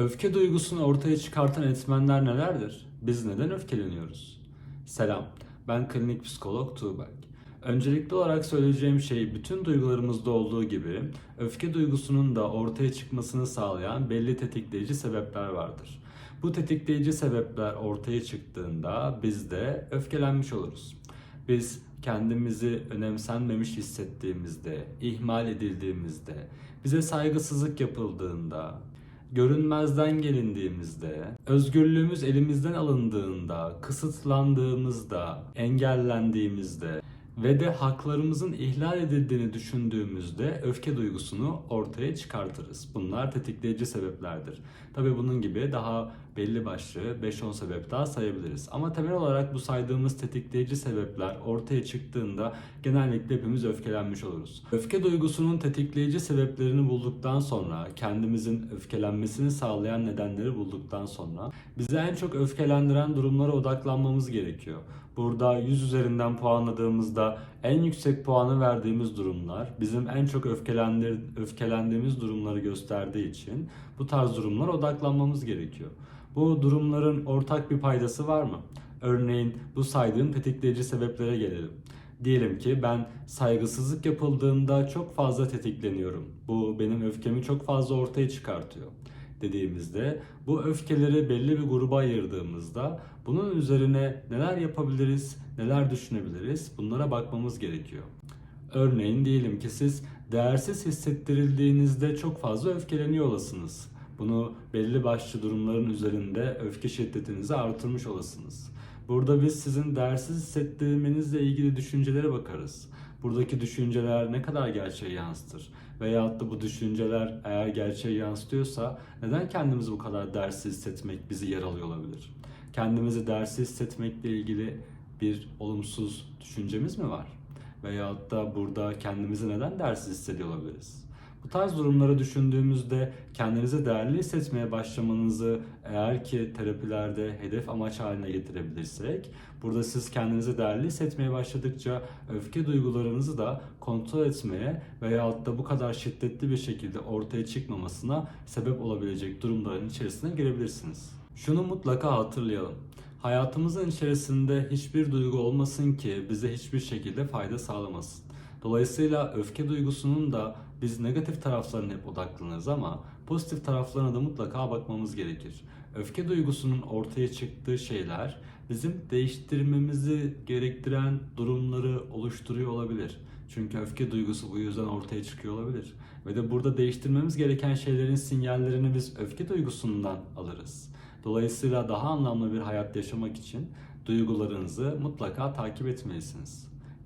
Öfke duygusunu ortaya çıkartan etmenler nelerdir? Biz neden öfkeleniyoruz? Selam, ben klinik psikolog Tuğberk. Öncelikli olarak söyleyeceğim şey bütün duygularımızda olduğu gibi öfke duygusunun da ortaya çıkmasını sağlayan belli tetikleyici sebepler vardır. Bu tetikleyici sebepler ortaya çıktığında biz de öfkelenmiş oluruz. Biz kendimizi önemsenmemiş hissettiğimizde, ihmal edildiğimizde, bize saygısızlık yapıldığında, görünmezden gelindiğimizde, özgürlüğümüz elimizden alındığında, kısıtlandığımızda, engellendiğimizde ve de haklarımızın ihlal edildiğini düşündüğümüzde öfke duygusunu ortaya çıkartırız. Bunlar tetikleyici sebeplerdir. Tabii bunun gibi daha belli başlı 5-10 sebep daha sayabiliriz. Ama temel olarak bu saydığımız tetikleyici sebepler ortaya çıktığında genellikle hepimiz öfkelenmiş oluruz. Öfke duygusunun tetikleyici sebeplerini bulduktan sonra, kendimizin öfkelenmesini sağlayan nedenleri bulduktan sonra bizi en çok öfkelendiren durumlara odaklanmamız gerekiyor. Burada 100 üzerinden puanladığımızda en yüksek puanı verdiğimiz durumlar bizim en çok öfkelendir, öfkelendiğimiz durumları gösterdiği için bu tarz durumlara odaklanmamız gerekiyor. Bu durumların ortak bir paydası var mı? Örneğin bu saydığım tetikleyici sebeplere gelelim. Diyelim ki ben saygısızlık yapıldığında çok fazla tetikleniyorum. Bu benim öfkemi çok fazla ortaya çıkartıyor dediğimizde bu öfkeleri belli bir gruba ayırdığımızda bunun üzerine neler yapabiliriz, neler düşünebiliriz bunlara bakmamız gerekiyor. Örneğin diyelim ki siz değersiz hissettirildiğinizde çok fazla öfkeleniyor olasınız. Bunu belli başlı durumların üzerinde öfke şiddetinizi artırmış olasınız. Burada biz sizin değersiz hissettirmenizle ilgili düşüncelere bakarız. Buradaki düşünceler ne kadar gerçeği yansıtır? Veyahut da bu düşünceler eğer gerçeği yansıtıyorsa neden kendimizi bu kadar değersiz hissetmek bizi yaralıyor olabilir? Kendimizi değersiz hissetmekle ilgili bir olumsuz düşüncemiz mi var? Veyahut da burada kendimizi neden değersiz hissediyor olabiliriz? Bu tarz durumları düşündüğümüzde kendinizi değerli hissetmeye başlamanızı eğer ki terapilerde hedef amaç haline getirebilirsek burada siz kendinizi değerli hissetmeye başladıkça öfke duygularınızı da kontrol etmeye veyahut da bu kadar şiddetli bir şekilde ortaya çıkmamasına sebep olabilecek durumların içerisine girebilirsiniz. Şunu mutlaka hatırlayalım. Hayatımızın içerisinde hiçbir duygu olmasın ki bize hiçbir şekilde fayda sağlamasın. Dolayısıyla öfke duygusunun da biz negatif taraflarına hep odaklanırız ama pozitif taraflarına da mutlaka bakmamız gerekir. Öfke duygusunun ortaya çıktığı şeyler bizim değiştirmemizi gerektiren durumları oluşturuyor olabilir. Çünkü öfke duygusu bu yüzden ortaya çıkıyor olabilir. Ve de burada değiştirmemiz gereken şeylerin sinyallerini biz öfke duygusundan alırız. Dolayısıyla daha anlamlı bir hayat yaşamak için duygularınızı mutlaka takip etmelisiniz.